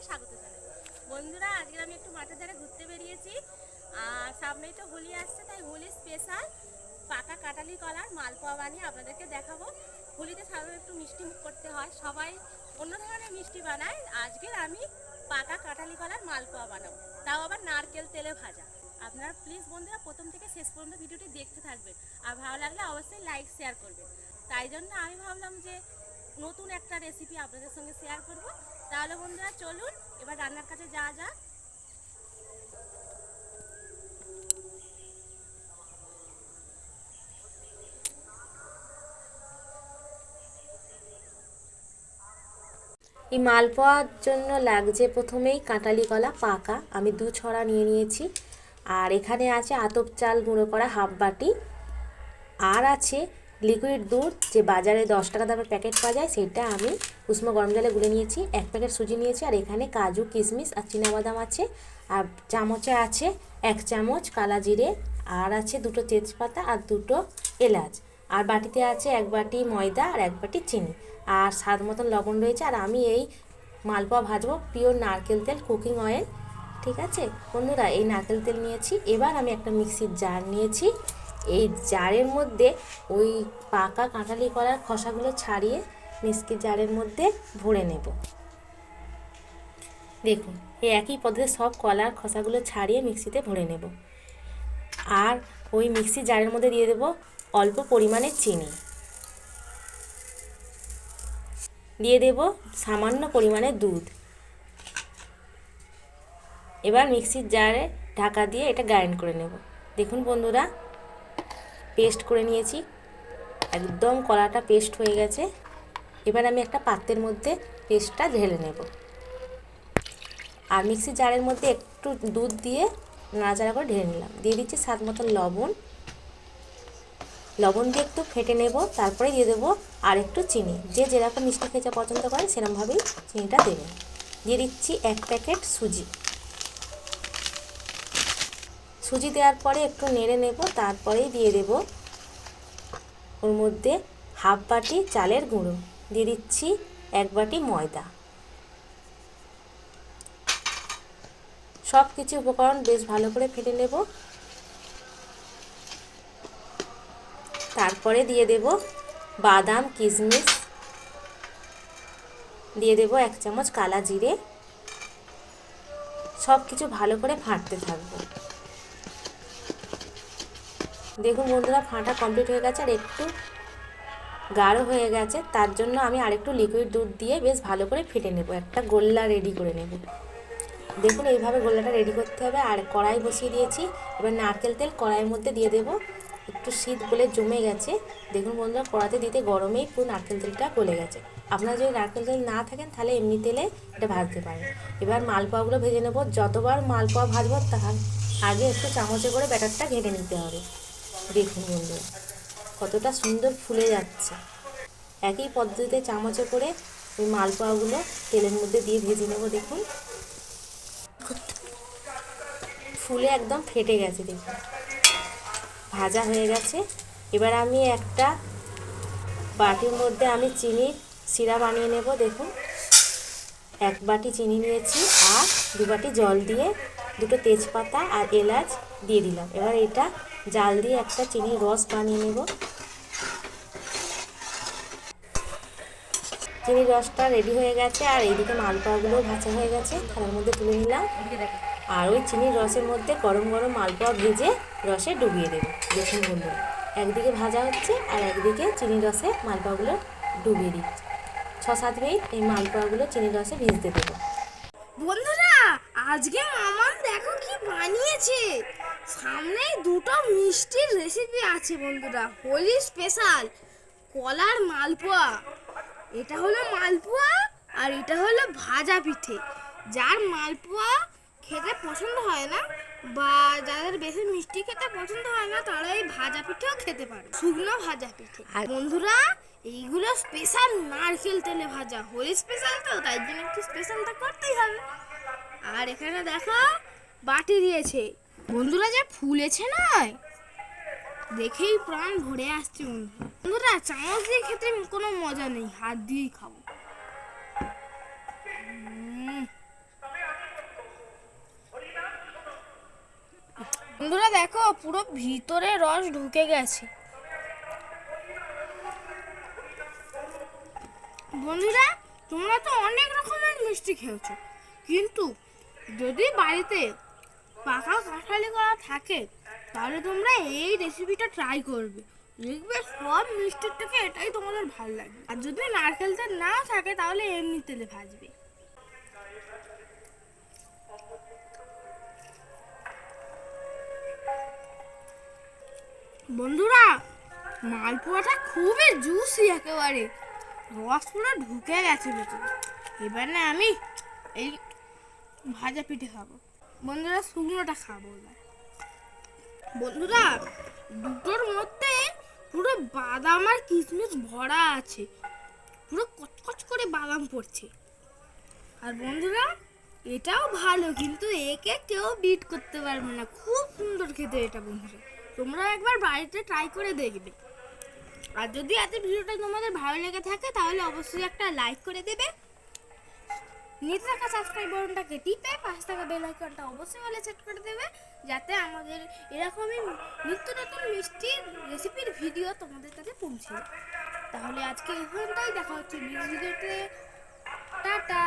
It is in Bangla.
সবাইকে স্বাগত জানাই। বন্ধুরা, আজকে আমি একটু মাঠের ধারে ঘুরতে বেরিয়েছি। আর সামনেই তো হোলি আসছে, তাই হোলি স্পেশাল পাকা কাটালি কলার মালপোয়া বানিয়ে আপনাদেরকে দেখাবো। হোলিতে সাধারণত একটু মিষ্টি মুখ করতে হয়, সবাই অন্য ধরনের মিষ্টি বানায়। আজকের আমি পাকা কাটালি কলার মালপোয়া বানাবো। তাও আবার নারকেল তেলে ভাজা। আপনারা প্লিজ বন্ধুরা, প্রথম থেকে শেষ পর্যন্ত ভিডিওটি দেখতে থাকবেন। আর ভালো লাগলে অবশ্যই লাইক শেয়ার করবেন। তাই জন্য আমি ভাবলাম যে নতুন একটা রেসিপি আপনাদের সঙ্গে শেয়ার করব। তাহলে বন্ধুরা, চলুন, এবার রান্নার কাছে যাওয়া যাক। এই মালপোয়ার জন্য লাগছে প্রথমেই কাঁটালি কলা পাকা। আমি দু ছড়া নিয়ে নিয়েছি। আর এখানে আছে আতপ চাল গুঁড়ো করা হাফ বাটি। আর আছে লিকুইড দুধ, যে বাজারে দশ টাকা দামের প্যাকেট পাওয়া যায়, সেটা আমি উষ্ণ গরম জলে গুলে নিয়েছি। এক প্যাকেট সুজি নিয়েছি, আর এখানে কাজু, কিশমিশ আর বাদাম আছে। আর চামচে আছে এক চামচ কালা জিরে, আর আছে দুটো তেজপাতা আর দুটো এলাচ। আর বাটিতে আছে এক বাটি ময়দা আর এক বাটি চিনি। আর স্বাদ মতন লবণ রয়েছে, আর আমি এই মালপোয়া ভাজবো পিওর নারকেল তেল কুকিং অয়েল ঠিক আছে? বন্ধুরা, এই নারকেল তেল নিয়েছি। এবার আমি একটা মিক্সির জার নিয়েছি। এই জারের মধ্যে ওই পাকা কাঁঠালি কলার খোসাগুলো ছাড়িয়ে মিক্সির জারের মধ্যে ভরে নেব। দেখুন, এই একই পদ্ধতিতে সব কলার খোসাগুলো ছাড়িয়ে মিক্সিতে ভরে নেব। আর ওই মিক্সি জারের মধ্যে দিয়ে দেব অল্প পরিমাণে চিনি। দিয়ে দেব সামান্য পরিমাণে দুধ। এবার মিক্সির জারে ঢাকা দিয়ে এটা গ্রাইন্ড করে নেব। দেখুন বন্ধুরা পেস্ট করে নিয়েছি। একদম কলাটা পেস্ট হয়ে গেছে। এবার আমি একটা পাত্রের মধ্যে পেস্টটা ঢেলে নেব। আর মিক্সির জারের মধ্যে একটু দুধ দিয়ে নাড়াচাড়া করে ঢেলে নিলাম। দিয়ে দিচ্ছি স্বাদ মতো লবণ। লবণ দিয়ে একটু ফেটে নেব, তারপরে দিয়ে দেবো আর একটু চিনি। যে যেরকম মিষ্টি খেতে পছন্দ করে, সেরকমভাবেই চিনিটা দেবে দিয়ে দিচ্ছি এক প্যাকেট সুজি। সুজি দেওয়ার পরে একটু নেড়ে নেব, তারপরেই দিয়ে দেব ওর মধ্যে হাফ বাটি চালের গুঁড়ো। দিয়ে দিচ্ছি এক বাটি ময়দা। সব কিছু উপকরণ বেশ ভালো করে ফেটে নেব। তারপরে দিয়ে দেব বাদাম, কিশমিশ। দিয়ে দেব এক চামচ কালা জিরে। সব কিছু ভালো করে ফাটতে থাকব। দেখুন বন্ধুরা, ফাঁটা কমপ্লিট হয়ে গেছে আর একটু গাঢ় হয়ে গেছে। তার জন্য আমি আরেকটু লিকুইড দুধ দিয়ে বেশ ভালো করে ফেটে নেব। একটা গোল্লা রেডি করে নেব। দেখুন, এইভাবে গোল্লাটা রেডি করতে হবে। আর কড়াই বসিয়ে দিয়েছি। এবার নারকেল তেল কড়াইয়ের মধ্যে দিয়ে দেব। একটু শীত বলে জমে গেছে। দেখুন বন্ধুরা কড়াতে দিতে গরমেই পুরো নারকেল তেলটা গলে গেছে। আপনারা যদি নারকেল তেল না থাকেন, তাহলে এমনি তেলে এটা ভাজতে পারেন। এবার মালপোয়াগুলো ভেজে নেব। যতবার মালপোয়া ভাজবো, তার আগে একটু চামচে করে ব্যাটারটা ঘেটে নিতে হবে। দেখুন বন্ধুরা কতটা সুন্দর ফুলে যাচ্ছে। একই পদ্ধতিতে চামচে করে ওই মালপোয়াগুলো তেলের মধ্যে দিয়ে ভেজে নেব, দেখুন। ফুলে একদম ফেটে গেছে, দেখুন। ভাজা হয়ে গেছে। এবার আমি একটা বাটির মধ্যে আমি চিনির সিরা বানিয়ে নেব, দেখুন। এক বাটি চিনি নিয়েছি আর দু বাটি জল দিয়ে দুটো তেজপাতা আর এলাচ দিয়ে দিলাম। এবার এটা জাল দিয়ে একটা চিনির রস বানিয়ে নেব। চিনির রসটা রেডি হয়ে গেছে আর এইদিকে মালপোয়াগুলো ভাজা হয়ে গেছে। থালার মধ্যে তুলে নিলাম। আর ওই চিনির রসের মধ্যে গরম গরম মালপোয়া ভেজে রসে ডুবিয়ে দেবো। দেখুন বন্ধুরা, একদিকে ভাজা হচ্ছে আর একদিকে চিনির রসে মালপোয়াগুলো ডুবিয়ে দিচ্ছে। ছ সাত মিনিট এই মালপোয়াগুলো চিনির রসে ভিজতে দেবো। বন্ধুরা, আজকে মামান দেখো কি বানিয়েছে। সামনে দুটো মিষ্টির রেসিপি আছে বন্ধুরা, হোলি স্পেশাল কলার মালপোয়া। এটা হলো মালপোয়া আর এটা হলো ভাজা পিঠে। যার মালপোয়া খেতে পছন্দ হয় না বা যাদের বেশি মিষ্টি খেতে পছন্দ হয় না তারা এই ভাজা পিঠেও খেতে পারে শুকনো ভাজা পিঠে। আর বন্ধুরা এইগুলো স্পেশাল নারকেল তেলে ভাজা হোলি স্পেশাল তো তাই জন্য একটু স্পেশালটা করতেই হবে। আর এখানে দেখো বাটি দিয়েছে। বন্ধুরা যে ফুলেছে নয় দেখেই প্রাণ ভরে আসছে বন্ধুরা। বন্ধুরা চামচ দিয়ে খেতে কোনো মজা নেই হাত দিয়েই খাব। বন্ধুরা দেখো, পুরো ভিতরে রস ঢুকে গেছে। বন্ধুরা, তোমরা তো অনেক রকমের মিষ্টি খেয়েছো। কিন্তু যদি বাড়িতে পাকা কাঁঠালি করা থাকে, তাহলে তোমরা এই রেসিপিটা ট্রাই করবে। দেখবে সব মিষ্টির থেকে এটাই তোমাদের ভালো লাগবে। আর যদি নারকেল তেল না থাকে, তাহলে এমনি তেলে ভাজবে। বন্ধুরা, মালপোয়াটা খুবই জুসি একেবারে। রস পুরো ঢুকে গেছে ভেতরে। এবার না আমি এই ভাজা পিঠে খাব। বন্ধুরা, শুকনোটা খাব বন্ধুরা, দুটোর মধ্যে পুরো বাদাম আর কিশমিশ ভরা আছে। পুরো কচকচ করে বাদাম পড়ছে। আর বন্ধুরা, এটাও ভালো, কিন্তু একে কেউ বিট করতে পারবে না। খুব সুন্দর খেতে এটা বন্ধুরা। তোমরা একবার বাড়িতে ট্রাই করে দেখবে। আর যদি আজকে ভিডিওটা তোমাদের ভালো লেগে থাকে, তাহলে অবশ্যই একটা লাইক করে দেবে। নিচে থাকা সাবস্ক্রাইব বাটনটাকে টিপে পাশে থাকা বেল আইকনটা অবশ্যই হলে সেট করে দেবে, যাতে আমাদের এরকমই নিত্য নতুন মিষ্টির রেসিপির ভিডিও তোমাদের কাছে পৌঁছে তাহলে আজকে এখানটাই দেখা হচ্ছে নেক্সট ভিডিওতে টাটা!